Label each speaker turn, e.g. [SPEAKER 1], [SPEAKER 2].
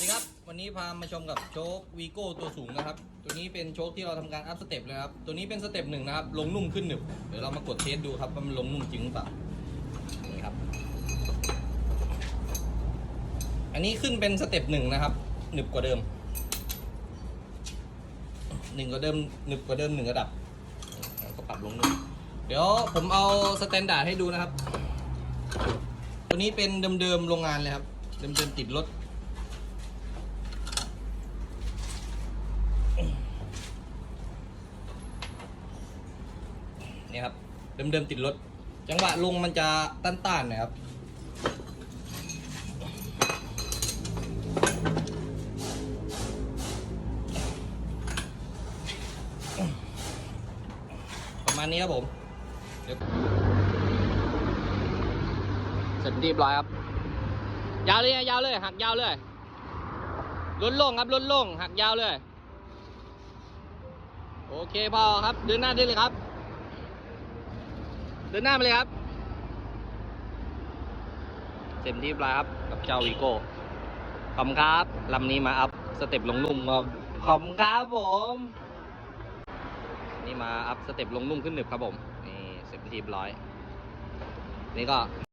[SPEAKER 1] วัสดีครับ วันนี้พามาชมกับโชควีโก้ตัวสูงนะครับ ตัวนี้เป็นโชคที่เราทำการอัพสเต็ปเลยครับ ตัวนี้เป็นสเต็ปหนึ่งนะครับ ลงนุ่มขึ้นหนึบ เดี๋ยวเรามากดเทสดูครับว่ามันลงนุ่มจริงหรือเปล่า นี่ครับ อันนี้ขึ้นเป็นสเต็ปหนึ่งนะครับ หนึบกว่าเดิม หนึ่งกว่าเดิม หนึบกว่าเดิมหนึ่งระดับ ก็ปรับลงนุ่ม เดี๋ยวผมเอาสแตนดาร์ดให้ดูนะครับ ตัวนี้เป็นเดิมๆโรงงานเลยครับ เดิมๆติดรถ เนี่ยครับเดิมๆติดรถ จังหวะลงมันจะต้านๆหนะครับประมาณนี้ครับผมเดี๋ยวเสร็จเรียบร้อยครับ ยาวเลยยาวเลย หักยาวเลยล้นโล่งครับล้นโล่งหักยาวเลย โอเคพอครับเดินหน้าได้เลยครับ เดินหน้าไปเลยครับเสร็จเรียบร้อยครับ กับเจ้าวีโก้ขอบครับลำนี้มาอัพสเต็ปลงนุ่มครับขอบครับผม นี่มาอัพสเต็ปลงนุ่มขึ้นหนึบครับผม นี่เสร็จทีบร้อย นี่ก็